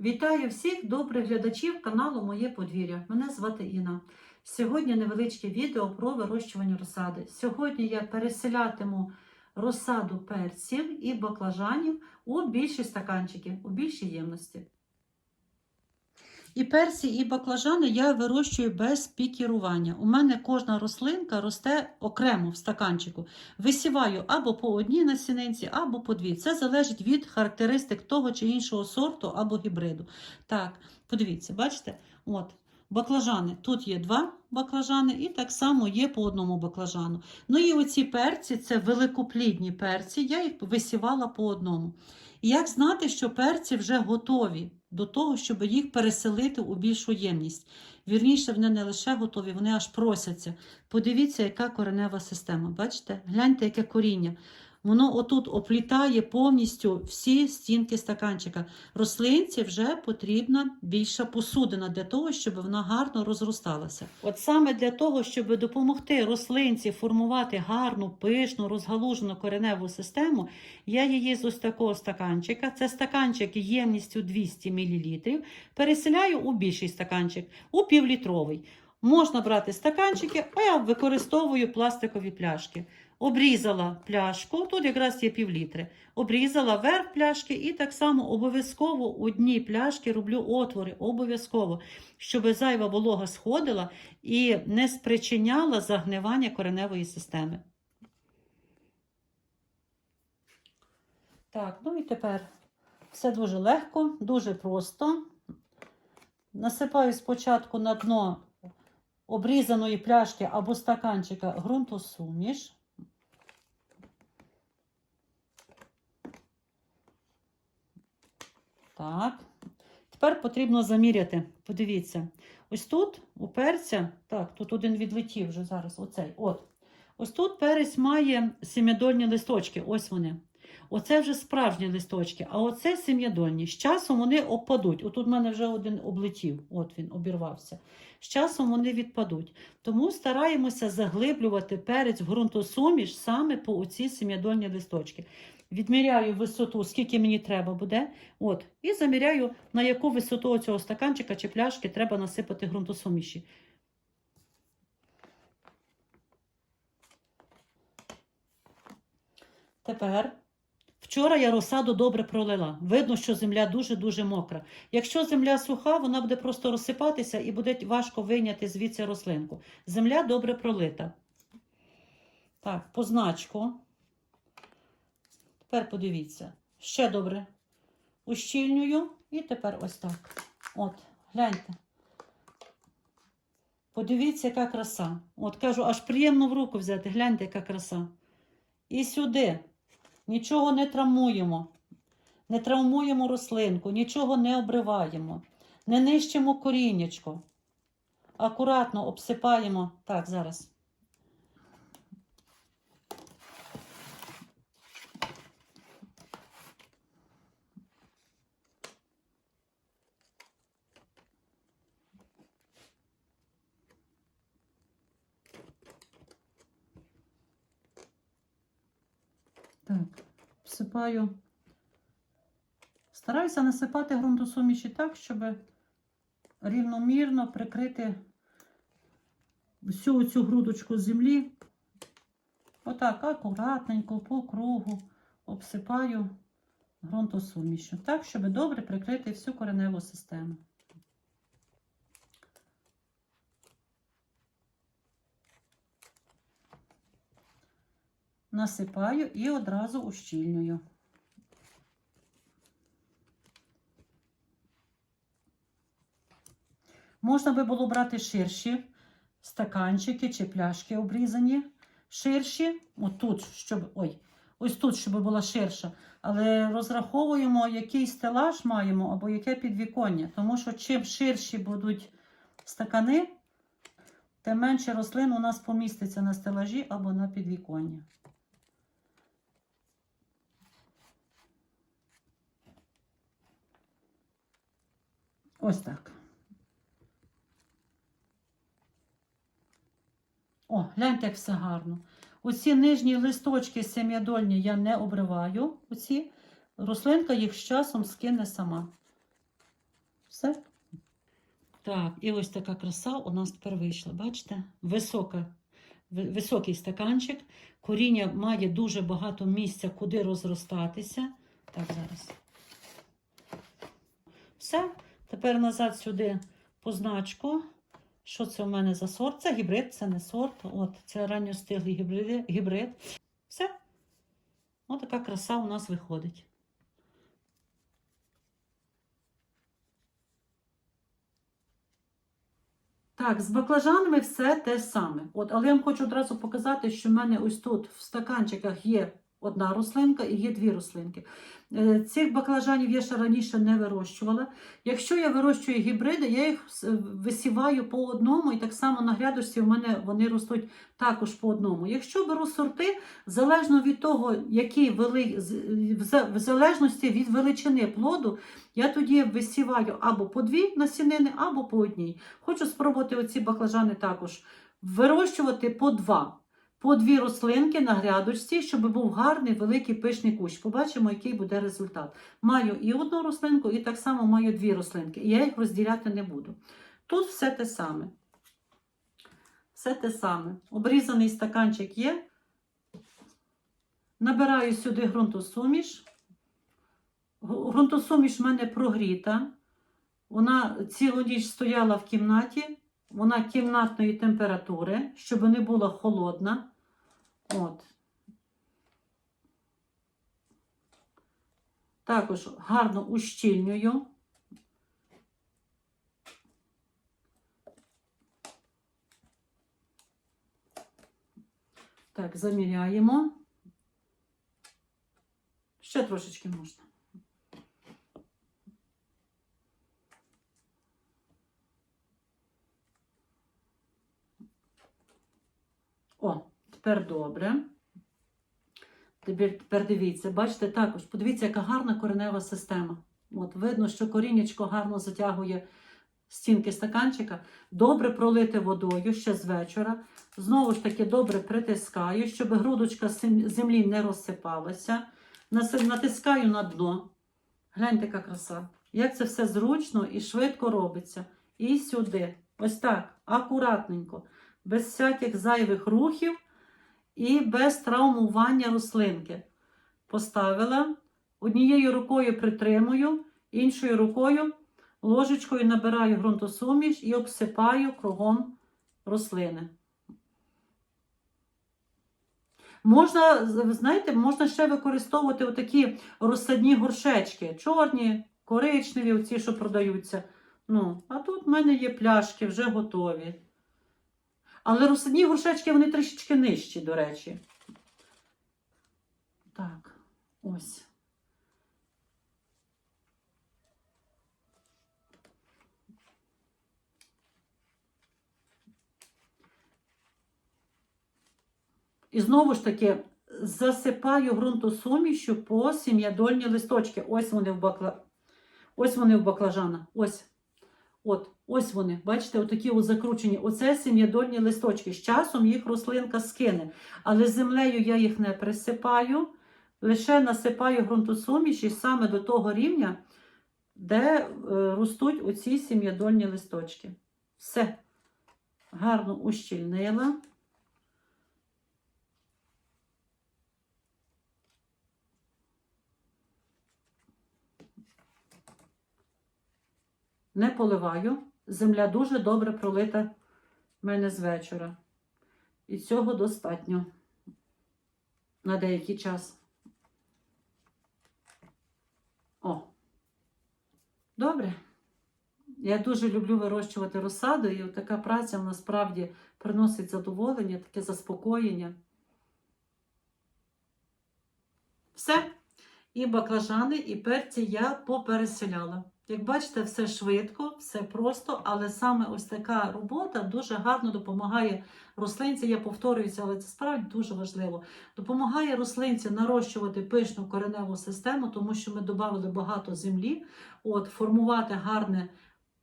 Вітаю всіх добрих глядачів каналу Моє подвір'я. Мене звати Інна. Сьогодні невеличке відео про вирощування розсади. Сьогодні я переселятиму розсаду перців і баклажанів у більші стаканчики, у більшій ємності. І перці, і баклажани я вирощую без пікірування. У мене кожна рослинка росте окремо в стаканчику. Висіваю або по одній насінинці, або по дві. Це залежить від характеристик того чи іншого сорту або гібриду. Так, подивіться, бачите? От, баклажани. Тут є два баклажани, і так само є по одному баклажану. Ну і оці перці це великоплідні перці. Я їх висівала по одному. І як знати, що перці вже готові до того, щоб їх переселити у більшу ємність? Вірніше, вони не лише готові, вони аж просяться. Подивіться, яка коренева система. Бачите? Гляньте, яке коріння. Воно отут оплітає повністю всі стінки стаканчика. Рослинці вже потрібна більша посудина для того, щоб вона гарно розросталася. От саме для того, щоб допомогти рослинці формувати гарну, пишну, розгалужену кореневу систему, я її з ось такого стаканчика, це стаканчик ємністю 200 мл, переселяю у більший стаканчик, у півлітровий. Можна брати стаканчики, а я використовую пластикові пляшки. Обрізала пляшку, тут якраз є півлітри. Обрізала верх пляшки і так само обов'язково у дні пляшки роблю отвори, обов'язково, щоб зайва волога сходила і не спричиняла загнивання кореневої системи. Так, ну і тепер все дуже легко, дуже просто. Насипаю спочатку на дно обрізаної пляшки або стаканчика ґрунтосуміш. Так. Тепер потрібно заміряти. Подивіться. Ось тут у перця, так, тут один відлетів вже зараз, оцей. от. Ось тут перець має сім'ядольні листочки, ось вони. Оце вже справжні листочки, а оце сім'ядольні. З часом вони опадуть. Отут в мене вже один облетів, от він обірвався. З часом вони відпадуть. Тому стараємося заглиблювати перець в ґрунтосуміш саме по оці сім'ядольні листочки. Відміряю висоту, скільки мені треба буде. От, І заміряю, на яку висоту цього стаканчика чи пляшки треба насипати ґрунтосуміші. Тепер вчора я розсаду добре пролила. Видно, що земля дуже-дуже мокра. Якщо земля суха, вона буде просто розсипатися і буде важко вийняти звідси рослинку. Земля добре пролита. Так, позначку. Тепер подивіться. Ще добре ущільнюю. І тепер ось так. От, гляньте. Подивіться, яка краса. От кажу, аж приємно в руку взяти. Гляньте, яка краса. І сюди. Нічого не травмуємо. Не травмуємо рослинку, нічого не обриваємо, не нищимо коріннячко. Акуратно обсипаємо. Так, зараз. Так, всипаю. Стараюся насипати ґрунтосуміші так, щоб рівномірно прикрити всю цю грудочку землі. Отак, акуратненько, по кругу обсипаю ґрунтосумішю. Так, щоб добре прикрити всю кореневу систему. Насипаю і одразу ущільнюю. Можна би було брати ширші стаканчики чи пляшки обрізані. Ширші, отут, щоб. Ой, ось тут, щоб була ширша. Але розраховуємо, який стелаж маємо або яке підвіконня. Тому що чим ширші будуть стакани, тим менше рослин у нас поміститься на стелажі або на підвіконня. Ось так. О, гляньте, як все гарно. Оці нижні листочки сем'ядольні я не обриваю. Оці. Рослинка їх з часом скине сама. Все. Так, і ось така краса у нас тепер вийшла. Бачите? Висока, високий стаканчик. Коріння має дуже багато місця, куди розростатися. Так, зараз. Все. Тепер назад сюди позначку. Що це у мене за сорт? Це гібрид, це не сорт. От, це ранньостиглий гібрид. гібрид. Все. Ось така краса у нас виходить. Так, з баклажанами все те саме. От, але я вам хочу одразу показати, що в мене ось тут в стаканчиках є одна рослинка і є дві рослинки. Е, Цих баклажанів я ще раніше не вирощувала. Якщо я вирощую гібриди, я їх висіваю по одному, і так само на грядочці в мене вони ростуть також по одному. Якщо беру сорти, залежно від того, які вели... в залежності від величини плоду, я тоді висіваю або по дві насінини, або по одній. Хочу спробувати оці баклажани також вирощувати по два. По дві рослинки на грядочці, щоб був гарний великий пишний кущ. Побачимо, який буде результат. Маю і одну рослинку, і так само маю дві рослинки. І я їх розділяти не буду. Тут все те саме. Все те саме. Обрізаний стаканчик є. Набираю сюди ґрунтосуміш. Г- Ґрунтосуміш в мене прогріта. Вона цілу ніч стояла в кімнаті. Вона кімнатної температури, щоб не була холодна. От. Також гарно ущільнюю. Так, заміряємо. Ще трошечки можна. О, тепер добре. Тепер, дивіться, бачите, також подивіться, яка гарна коренева система. От, видно, що корінечко гарно затягує стінки стаканчика. Добре пролити водою ще з вечора. Знову ж таки, добре притискаю, щоб грудочка землі не розсипалася. Натискаю на дно. Гляньте, яка краса. Як це все зручно і швидко робиться. І сюди. Ось так, акуратненько, без всяких зайвих рухів і без травмування рослинки. Поставила, однією рукою притримую, іншою рукою ложечкою набираю ґрунтосуміш і обсипаю кругом рослини. Можна, знаєте, можна ще використовувати отакі розсадні горшечки, чорні, коричневі, оці, що продаються. Ну, а тут в мене є пляшки, вже готові. Але розсадні горшечки вони трішечки нижчі, до речі. Так, ось. І знову ж таки засипаю ґрунтосумішю по сім'ядольні листочки. Ось вони в бакла... Ось вони в баклажана. Ось. От, ось вони, бачите, отакі от закручені. Оце сім'ядольні листочки. З часом їх рослинка скине. Але землею я їх не присипаю, лише насипаю ґрунтосуміші саме до того рівня, де е, ростуть оці сім'ядольні листочки. Все. Гарно ущільнила. Не поливаю. Земля дуже добре пролита в мене з вечора. І цього достатньо на деякий час. О. Добре. Я дуже люблю вирощувати розсаду, і така праця насправді приносить задоволення, таке заспокоєння. Все. І баклажани, і перці я попереселяла. Як бачите, все швидко, все просто, але саме ось така робота дуже гарно допомагає рослинці. Я повторююся, але це справді дуже важливо. Допомагає рослинці нарощувати пишну кореневу систему, тому що ми додали багато землі, от, формувати гарне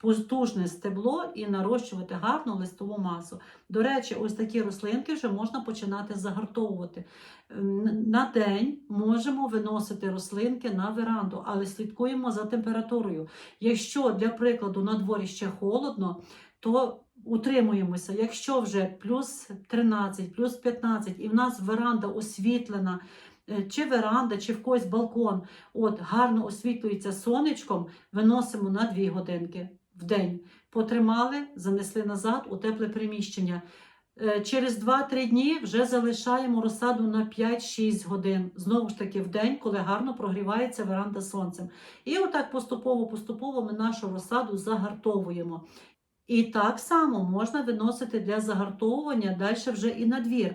потужне стебло і нарощувати гарну листову масу. До речі, ось такі рослинки вже можна починати загартовувати. На день можемо виносити рослинки на веранду, але слідкуємо за температурою. Якщо, для прикладу, на дворі ще холодно, то утримуємося. Якщо вже плюс 13, плюс 15, і в нас веранда освітлена, е, чи веранда, чи в когось балкон, от гарно освітлюється сонечком, виносимо на 2 годинки в день. Потримали, занесли назад у тепле приміщення. Е, Через 2-3 дні вже залишаємо розсаду на 5-6 годин. Знову ж таки, в день, коли гарно прогрівається веранда сонцем. І отак поступово-поступово ми нашу розсаду загартовуємо. І так само можна виносити для загартовування далі вже і на двір.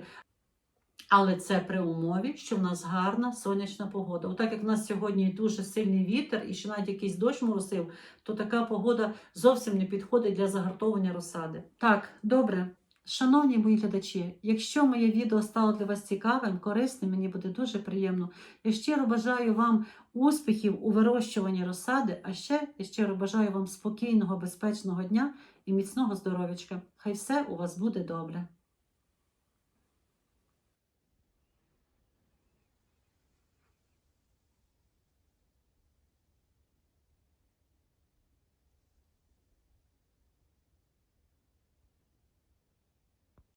Але це при умові, що в нас гарна сонячна погода. Отак як в нас сьогодні дуже сильний вітер і ще навіть якийсь дощ моросив, то така погода зовсім не підходить для загартовування розсади. Так, добре. Шановні мої глядачі, якщо моє відео стало для вас цікавим, корисним, мені буде дуже приємно. Я щиро бажаю вам успіхів у вирощуванні розсади, а ще я щиро бажаю вам спокійного, безпечного дня і міцного здоров'ячка. Хай все у вас буде добре.